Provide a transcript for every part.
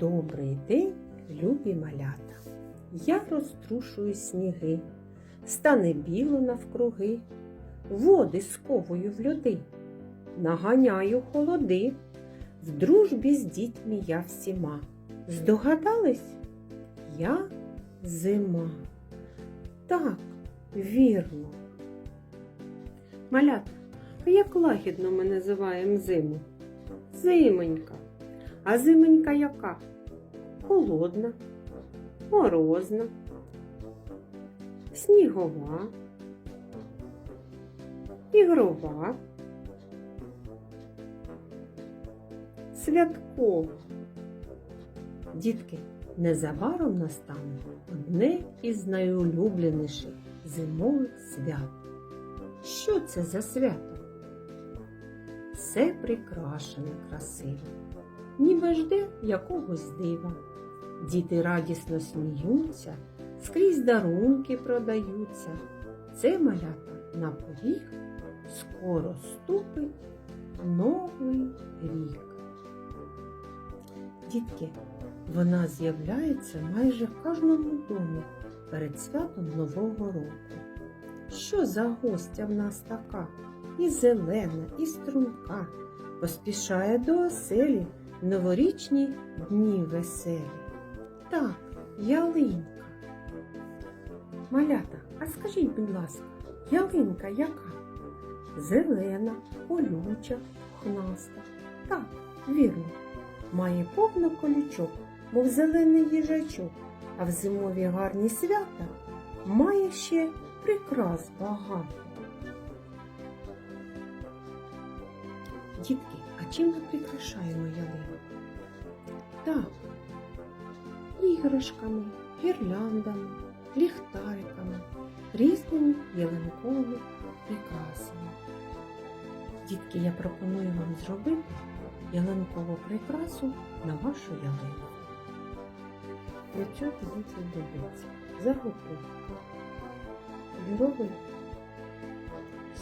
Добрий день, любі малята. Я розтрушую сніги, стане біло навкруги, води сковую в люди, наганяю холоди, в дружбі з дітьми я всіма. Здогадались? Я зима. Так, вірно. Малята, а як лагідно ми називаємо зиму? Зимонька. А зимонька яка? Холодна, морозна, снігова, ігрова, святкова. Дітки, незабаром настане одне із найулюбленіших зимових свят. Що це за свято? Все прикрашене красиво ніби жде якогось дива. Діти радісно сміються, скрізь дарунки продаються. Це малята на поріг скоро ступить новий рік. Дітки, вона з'являється майже в кожному домі перед святом Нового року. Що за гостя в нас така? І зелена, і струнка, поспішає до оселі новорічні дні веселі. Так, ялинка. Малята, а скажіть, будь ласка, ялинка яка? Зелена, колюча, хнаста. Так, вірно. Має повно колючок, мов зелений їжачок, а в зимові гарні свята має ще прикрас багато. Дітки, а чим ми прикрашаємо ялину? Так, іграшками, гірляндами, ліхтариками, різними ялинковими прикрасами. Дітки, я пропоную вам зробити ялинкову прикрасу на вашу ялину. Для цього вам знадобиться заготовка, кольорові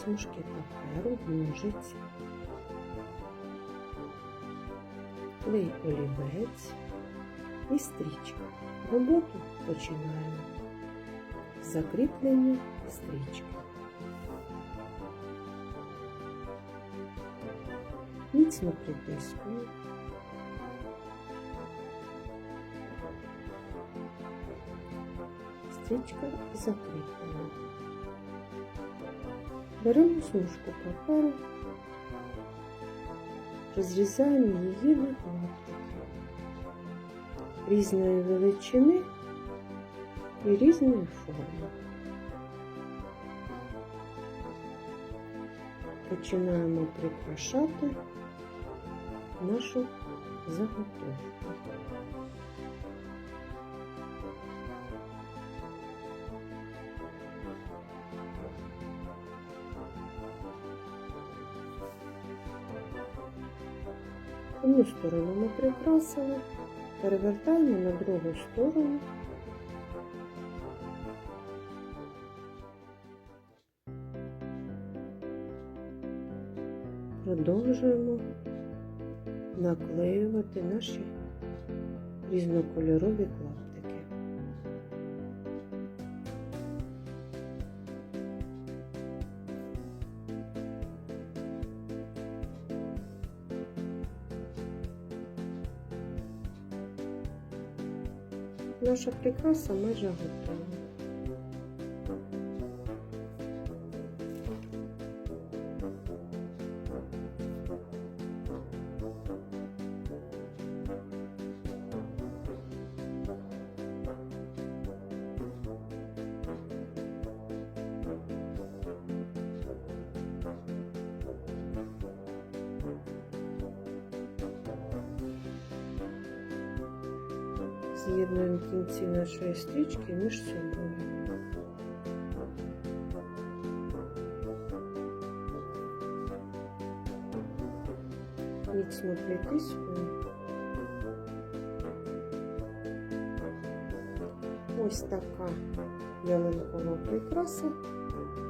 смужки паперу, ножиці, клей олівець і стрічка. Роботу починаємо з закріплення стрічки. Міцно притискую. Стрічка закріплена. Беремо смужку паперу, розрізаємо її на клаптики різної величини і різної форми. Починаємо прикрашати нашу заготовку. Одну сторону ми прикрасили, перевертаємо на другу сторону. Продовжуємо наклеювати наші різнокольорові клаптики. Наша прикраса майже готова. З'єднуємо кінці нашої стрічки між собою. Міцно притискуємо. Ось така ялинкова прикраса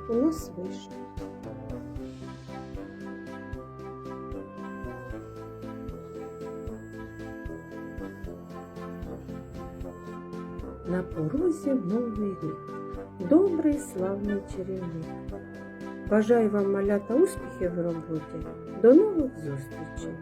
у нас вийшла. На порозі новий рік. Добрий славний чарівник. Бажаю вам малята успіхів в роботі. До нових зустрічей!